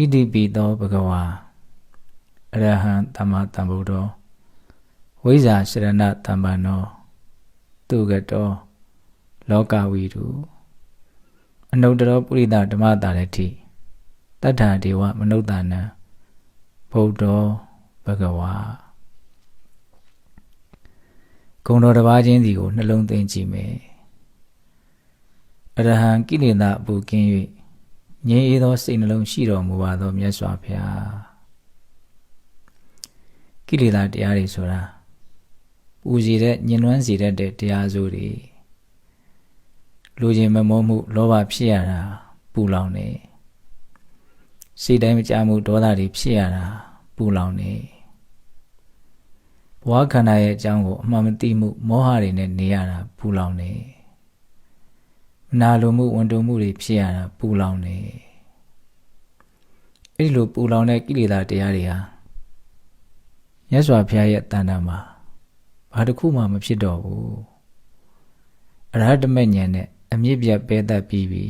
ဣတိပိသောဘဂဝါအရဟံသမ္မာသမ္ဗုဒ္ဓောဝိဇ္ဇာရှရဏတမ္ပန္နောသူကတောလောကဝီတုအနုတ္တရောပုရိသဓမ္မတာရတိတတ္ထာဒေဝမနုဿာနံဗုဒ္ဓောဘဂဝါဂုံတော်တစ်ပါးချင်းစီကိုနှလုံးသွင်းကြည့်မယ်အရဟံကိလေသာအပူကင်း၍ ငြိမ်းအေးသောစိတ်နှလုံးရှိတော်မူပါသောမြတ်စွာဘုရားကိလေသာတရားတွေဆိုတာပူစီတဲ့ညှဉ်းနှွမ်းစီတတ်တဲ့တရားစိုးတွေလူချင်းမမောမှုလောဘဖြစ်ရတာပူလောင်နေစိတ်တိုင်းမကြမှုဒေါသတွေဖြစ်ရတာပူလောင်နေဘဝခန္ဓာရဲ့အကြောင်းကိုအမှန်မသိမှုမောဟတွေနဲ့နေရတာပူလောင်နေ မနာလိုမှုဝန်တုံမှုတွေဖြစ်ရတာပူလောင်နေအဲ့ဒီလိုပူလောင်တဲ့ကိလေသာတရားတွေဟာမြတ်စွာဘုရားရဲ့တဏ္ဍာမှာဘာတစ်ခုမှမဖြစ်တော့ဘူးအရဟတမဉ္ဇဉ်နဲ့အမြင့်ပြတ်ပဲတတ်ပြီးပြီ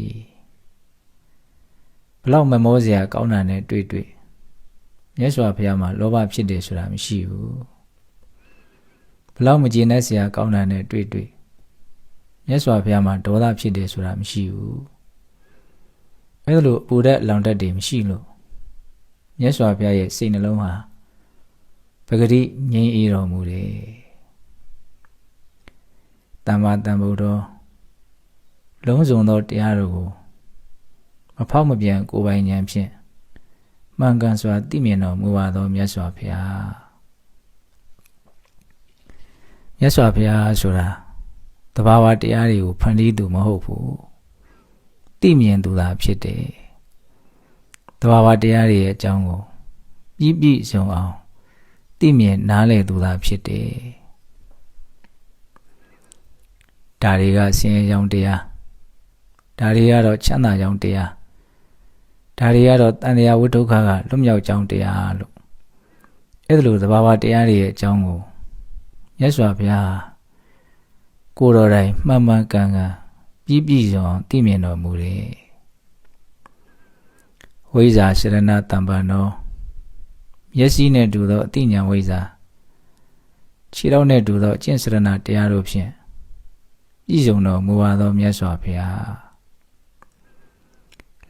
ဘလောက်မမောစရာကောင်းတာနဲ့တွေ့တွေ့မြတ်စွာဘုရားမှာလောဘဖြစ်တယ်ဆိုတာမရှိဘူးဘလောက်မကျေနပ်စရာကောင်းတာနဲ့တွေ့တွေ့ မြတ်စွာဘုရားမှာဒေါသဖြစ်တယ်ဆိုတာမရှိဘူးအဲဒါလို့ပူတဲ့လောင်တတ်တွေမရှိလို့မြတ်စွာဘုရားရဲ့စိတ်နှလုံးဟာပဂတိငြိမ်းအေးတော်မူတယ်တမ္မာတန်ဗုဒ္ဓလုံးစုံသောတရားတို့ကိုမဖောက်မပြန်ကိုယ်ပိုင်ဉာဏ်ဖြင့်မှန်ကန်စွာသိမြင်တော်မူပါသောမြတ်စွာဘုရားမြတ်စွာဘုရားဆိုတာ တဘာဝတရားတွေကိုဖန်တီးသူမဟုတ်ဘူးသိမြင်သူသာဖြစ်တယ်တဘာဝတရားတွေရဲ့အကြောင်းကိုပြည့်ပြည့်စုံအောင်သိမြင်နားလည်သူသာဖြစ်တယ်ဒါတွေကဆင်းရဲကြောင်းတရားဒါတွေကတော့ချမ်းသာကြောင်းတရားဒါတွေကတော့တန်တရားဝိဒုက္ခကလွတ်မြောက်ကြောင်းတရားလို့အဲ့ဒါလိုသဘာဝတရားတွေရဲ့အကြောင်းကိုမြတ်စွာဘုရား ကိုယ်တော်တိုင်မှန်မှန်ကန်ကန်ပြည့်ပြည့်စုံအောင်သိမြင်တော်မူတယ်ဝိဇ္ဇာရှရဏတမ္ပန္နောမျက်စိနဲ့တူသောအတိညာဝိဇ္ဇာခြေထောက်နဲ့တူသောအကျင့်စရဏတရားတို့ဖြင့်ပြည့်စုံတော်မူပါသောမြတ်စွာဘုရား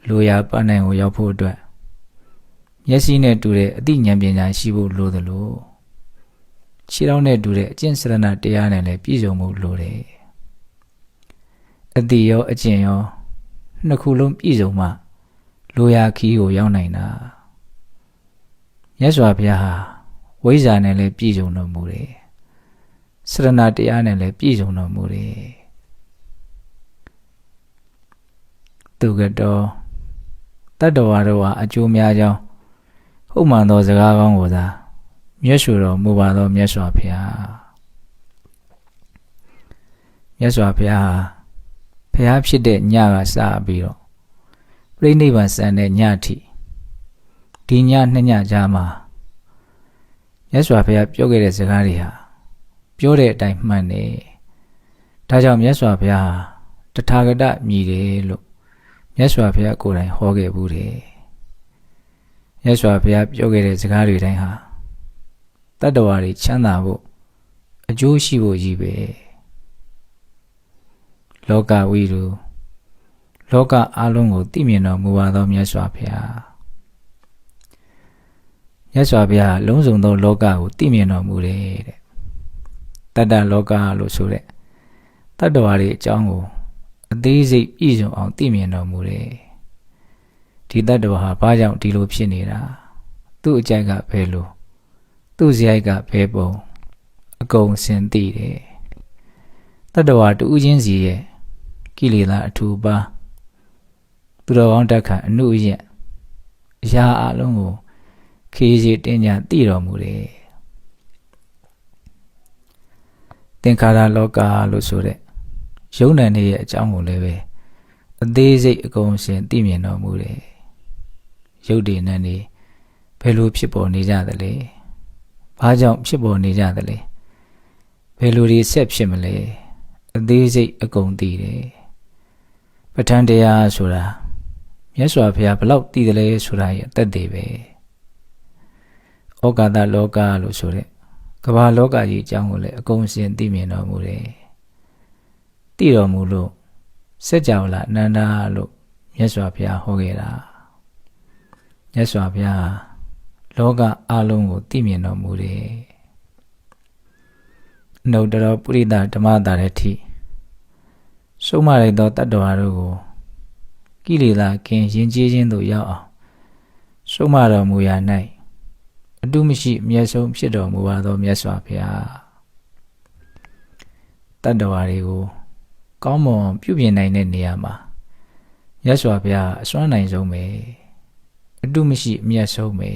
လူရပန်းနိုင်ကိုရောက်ဖို့အတွက်မျက်စိနဲ့တူတဲ့အတိဉာဏ်ပညာရှိဖို့လိုသလို ခြေထောက်နဲ့တူတဲ့အကျင့်စရဏတရားနဲ့လည်းပြည့်စုံမှုလိုတယ်အတိရောအကျင့်ရောနှစ်ခုလုံးပြည့်စုံမှလူရခီးကိုရောက်နိုင်တာမြတ်စွာဘုရားဟာဝိဇ္ဇာနဲ့လည်းပြည့်စုံတော်မူတယ်စရဏတရားနဲ့လည်းပြည့်စုံတော်မူတယ်သူကတော်တတ္တဝါတို့ဟာအကျိုးများကြောင်းဟုတ်မှန်သောစကားကောင်းကိုသာ မြတ်စွာတော်မူပါသောမြတ်စွာဘုရားမြတ်စွာဘုရားဘုရားဖြစ်တဲ့ညကစပြီးတော့ပြိဋိဘံစံတဲ့ညအထိဒီညနှစ်ညကြားမှာမြတ်စွာဘုရားပြောခဲ့တဲ့စကားတွေဟာပြောတဲ့အတိုင်းမှန်တယ်ဒါကြောင့်မြတ်စွာဘုရားတထာဂတမြည်တယ်လို့မြတ်စွာဘုရားကိုယ်တိုင်ဟောခဲ့ဘူးတယ်မြတ်စွာဘုရားပြောခဲ့တဲ့စကားတွေတိုင်းဟာ တတ္တဝါတွေချမ်းသာဖို့အကျိုးရှိဖို့ကြီးပဲလောကဝိရုလောကအလုံးကိုသိမြင်တော်မူပါသောမြတ်စွာဘုရားမြတ်စွာဘုရားလုံးစုံသောလောကကိုသိမြင်တော်မူတယ်တဲ့တတ္တလောကလို့ဆိုတဲ့တတ္တဝါတွေအကြောင်းကိုအသေးစိတ်ပြည့်စုံအောင်သိမြင်တော်မူတယ်ဒီတတ္တဝါဟာဘာကြောင့်ဒီလိုဖြစ်နေတာသူ့အကြိုက်ကဘယ်လို သူ့ဇယိုက်ကဘယ်ပုံအကုန်စင်သိတယ်တတ္တဝါတူးချင်းစီရဲ့ကိလေသာအထူပါသူတော်ကောင်းတက်ခံအနုရဲ့အရာအလုံးကိုခေးစီတင်ညာသိတော်မူတယ်သင်္ခါရလောကလို့ဆိုတဲ့ယုံ nant ရဲ့အကြောင်းကိုလည်းပဲအသေးစိတ်အကုန်ရှင်သိမြင်တော်မူတယ်ယုတ်တည်နန်းနေဘယ်လိုဖြစ်ပေါ်နေကြသလဲ ဘာကြောင့်ဖြစ်ပေါ်နေကြသလဲဘယ်လိုတွေဆက်ဖြစ်မလဲအသေးစိတ်အကုန်သိတယ်ပဋ္ဌာန်းတရားဆိုတာမြတ်စွာဘုရားဘလောက်တည်တယ်လဲဆိုတာရဲ့အသက်တွေပဲဩကာသလောကလို့ဆိုတဲ့ကမ္ဘာလောကကြီးအကြောင်းကိုလည်းအကုန်စင်သိမြင်တော်မူတယ်တည်တော်မူလို့စัจ java လာအနန္တလို့မြတ်စွာဘုရားဟောခဲ့တာမြတ်စွာဘုရား လောကအလုံးကိုသိမြင်တော်မူတယ်နှုတ်တော်ပုရိသဓမ္မတာရတိဆုံးမလိုက်သောတတ္တဝါတို့ကိုကိလေသာကင်းရင်ကျေးခြင်းသို့ရောက်အောင်ဆုံးမတော်မူရာ၌အတုမရှိအမျက်ဆုံးဖြစ်တော်မူပါသောမြတ်စွာဘုရားတတ္တဝါတွေကိုကောင်းမွန်ပြုပြင်နိုင်တဲ့နေရာမှာမြတ်စွာဘုရားအစွမ်းနိုင်ဆုံးပဲအတုမရှိအမျက်ဆုံးပဲ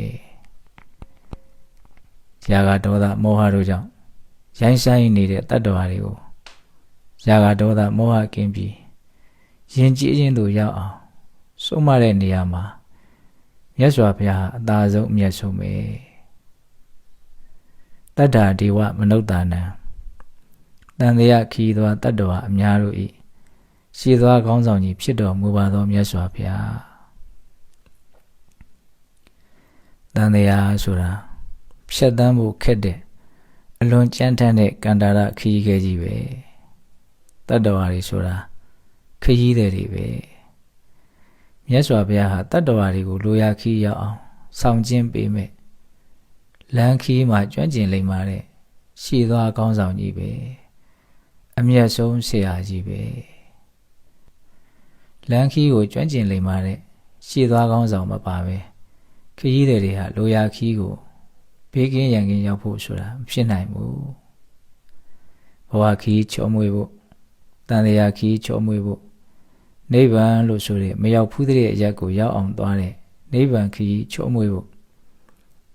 ဇာကဒေါသမောဟတို့ကြောင့်ရိုင်းဆိုင်နေတဲ့တတ္တဝါတွေကိုဇာကဒေါသမောဟကင်းပြီးယဉ်ကျေးခြင်းသို့ရောက်အောင်ဆုံးမတဲ့နေရာမှာမြတ်စွာဘုရားအသာဆုံးအမျက်ဆုံးပဲတတ္တာဒေဝမနုဿာနံတန်တရားခီးသောတတ္တဝါအများတို့ဤရှည်သောကောင်းဆောင်ကြီးဖြစ်တော်မူပါသောမြတ်စွာဘုရားတန်တရားဆိုတာ ဖြတ်တန်းဖို့ခက်တဲ့အလွန်ကြမ်းတမ်းတဲ့ကန္တာရခီးခဲကြီးပဲတတ္တဝါတွေဆိုတာခရီးတွေပဲမြတ်စွာဘုရားဟာတတ္တဝါတွေကိုလိုရာခီးရောက်အောင်ဆောင်ကျင်းပေးမယ်လမ်းခီးမှာကျွမ်းကျင်လိမ့်ပါတဲ့ရှည်သွားကောင်းဆောင်ကြီးပဲအမျက်ဆုံးဆရာကြီးပဲလမ်းခီးကိုကျွမ်းကျင်လိမ့်ပါတဲ့ရှည်သွားကောင်းဆောင်မပါပဲခရီးတွေဟာလိုရာခီးကို ဘေးကင်းရန်ကင်းရောက်ဖို့ဆိုတာမဖြစ်နိုင်ဘူးဘဝခီးချောမွေဖို့တန်လျာခီးချောမွေဖို့နိဗ္ဗာန်လို့ဆိုတဲ့မရောက်ဖူးတဲ့အရက်ကိုရောက်အောင်သွားတဲ့နိဗ္ဗာန်ခရီးချောမွေဖို့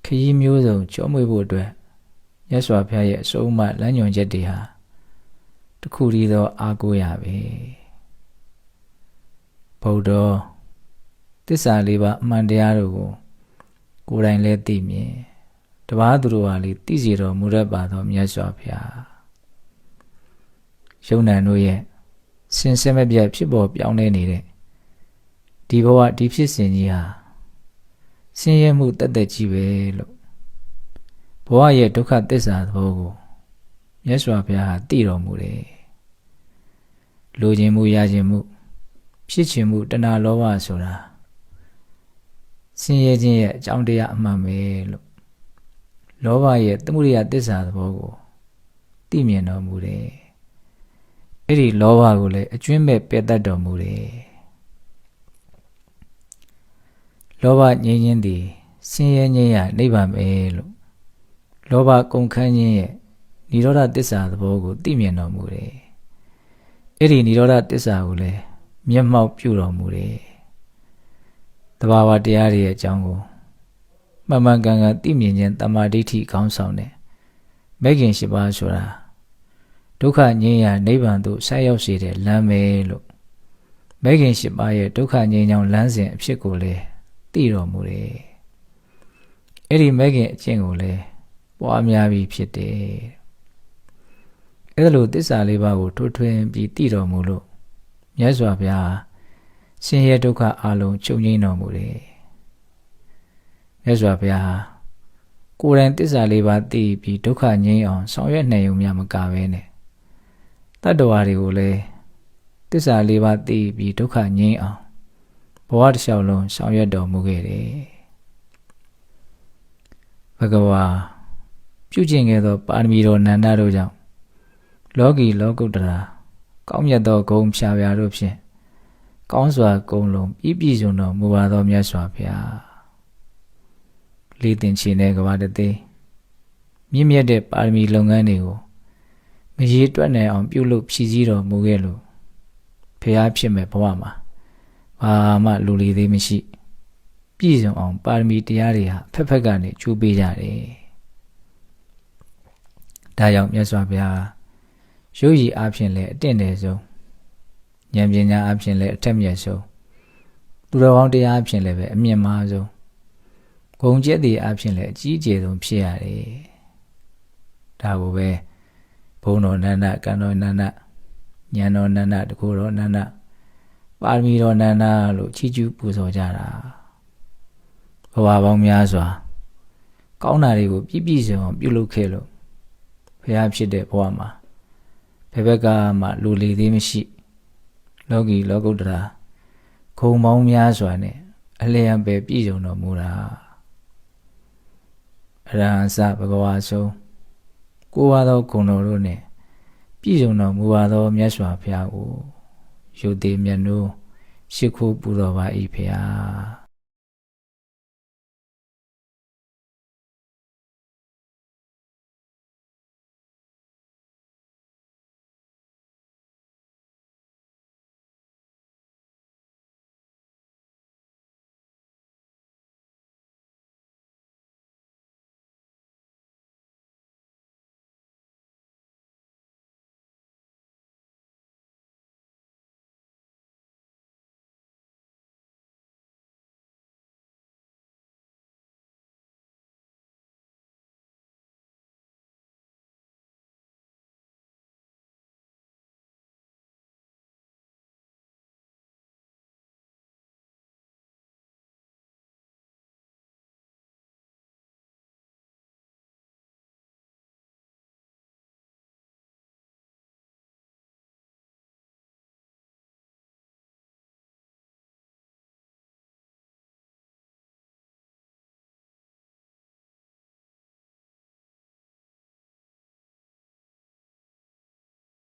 ခရီးမျိုးစုံချောမွေဖို့အတွက်မြတ်စွာဘုရားရဲ့အဆုံးအမလမ်းညွှန်ချက်တွေဟာတခုတည်းသောအာကိုရပဲဗုဒ္ဓတစ္ဆာလေးပါအမှန်တရားတို့ကိုကိုယ်တိုင်လည်းသိမြင် တပားသူတို့ဟာလေသိစီတော်မူရပါသောမြတ်စွာဘုရားယုံနံတို့ရဲ့စင်စစ်မပြတ်ဖြစ်ပေါ်ပြောင်းလဲနေတဲ့ဒီဘဝဒီဖြစ်စဉ်ကြီးဟာဆင်းရဲမှုတက်တက်ကြီးပဲလို့ဘဝရဲ့ဒုက္ခသစ္စာသဘောကိုမြတ်စွာဘုရားဟာသိတော်မူတယ်လိုချင်မှုရချင်မှုဖြစ်ချင်မှုတဏှာလောဘဆိုတာဆင်းရဲခြင်းရဲ့အကြောင်းတရားအမှန်ပဲလို့ လောဘရဲ့သမှုရိယသစ္စာသဘောကိုသိမြင်တော်မူတယ်အဲ့ဒီလောဘကိုလည်းအကျွင်းမဲ့ပယ်တတ်တော်မူတယ်လောဘငြိမ်းခြင်းသည်ဆင်းရဲခြင်းရနိဗ္ဗာန်ပဲလို့လောဘကုန်ခန်းခြင်းရဲ့និရောဓတစ္ဆာသဘောကိုသိမြင်တော်မူတယ်အဲ့ဒီនិရောဓတစ္ဆာကိုလည်းမျက်မှောက်ပြုတော်မူတယ်တဘာဝတရားတွေရဲ့အကြောင်းကို မှန်မှန်ကန်ကန်သိမြင်ခြင်းတမာဒိဋ္ဌိခေါင်းဆောင်တယ်မဲခင်ရှိပါဆိုတာဒုက္ခငြိမ်းရာနိဗ္ဗာန်သို့ဆက်ရောက်စေတဲ့လမ်းပဲလို့မဲခင်ရှိပါရဲ့ဒုက္ခငြိမ်းချောင်းလမ်းစဉ်အဖြစ်ကိုလည်းသိတော်မူတယ်အဲ့ဒီမဲခင်အကျင့်ကိုလည်းပွားများပြီးဖြစ်တယ်အဲ့ဒါလိုတစ္ဆာလေးပါးကိုထွထွင်းပြီးသိတော်မူလို့မြတ်စွာဘုရားဆင်းရဲဒုက္ခအလုံးချုပ်ငြိမ်းတော်မူတယ် မြတ်စွာဘုရားကိုယ်တိုင်တစ္ဆာလေးပါးသိပြီးဒုက္ခငြိမ်းအောင်ဆောင်ရွက်နိုင်ုံများမကဘဲနဲ့တတ္တဝါတွေကိုလည်းတစ္ဆာလေးပါးသိပြီးဒုက္ခငြိမ်းအောင်ဘဝတစ်လျှောက်လုံးဆောင်ရွက်တော်မူခဲ့တယ်ဘဂဝါပြုကျင့်ခဲ့သောပါရမီတော်နန္ဒတို့ကြောင့်လောကီလောကုတ္တရာကောင်းမြတ်သောဂုဏ်ဖြာဖြာတို့ဖြင့်ကောင်းစွာဂုဏ်လုံးပြည့်ပြည့်စုံတော်မူပါသောမြတ်စွာဘုရား လေးတင်ချင်တဲ့ကဘာတသေးမြင့်မြတ်တဲ့ပါရမီလုပ်ငန်းတွေကိုမရေတွက်နိုင်အောင်ပြုလုပ်ဖြည့်ဆည်းတော်မူခဲ့လို့ဖျားဖြစ်မဲ့ဘဝမှာဘာမှလူလီသေးမရှိပြည့်စုံအောင်ပါရမီတရားတွေဟာဖက်ဖက်ကနေကျူးပေးကြတယ်။ဒါကြောင့်မြတ်စွာဘုရားရုပ်ရည်အဖြစ်လည်းအတင့်တယ်ဆုံးဉာဏ်ပညာအဖြစ်လည်းအထက်မြတ်ဆုံးသူတော်ကောင်းတရားအဖြစ်လည်းပဲအမြင့်မားဆုံး ဂုံကျက်တွေအဖြစ်လည်းအကြီးအကျယ်ဆုံးဖြစ်ရတယ်။ဒါကိုပဲဘုံတော်နန္ဒကံတော်နန္ဒဉာဏ်တော်နန္ဒတကူတော်နန္ဒပါရမီတော်နန္ဒလို့ချီးကျူးပူဇော်ကြတာဘဝပေါင်းများစွာကောင်းတာတွေကိုပြည့်ပြည့်စုံအောင်ပြုလုပ်ခဲ့လို့ဖះဖြစ်တဲ့ဘဝမှာဘယ်ဘက်ကမှလူလေသေးမရှိလောကီလောကုတ္တရာခုံပေါင်းများစွာနဲ့အလျံပဲပြည့်စုံတော်မူတာ အရဟံစဘဂဝါဆုံးကိုးဝါသောဂုဏ်တော်တို့နဲ့ပြည့်စုံတော်မူပါသောမြတ်စွာဘုရားကိုယုတ်တိမြတ်နိုးရှိခိုးပူတော်ပါ၏ဖះ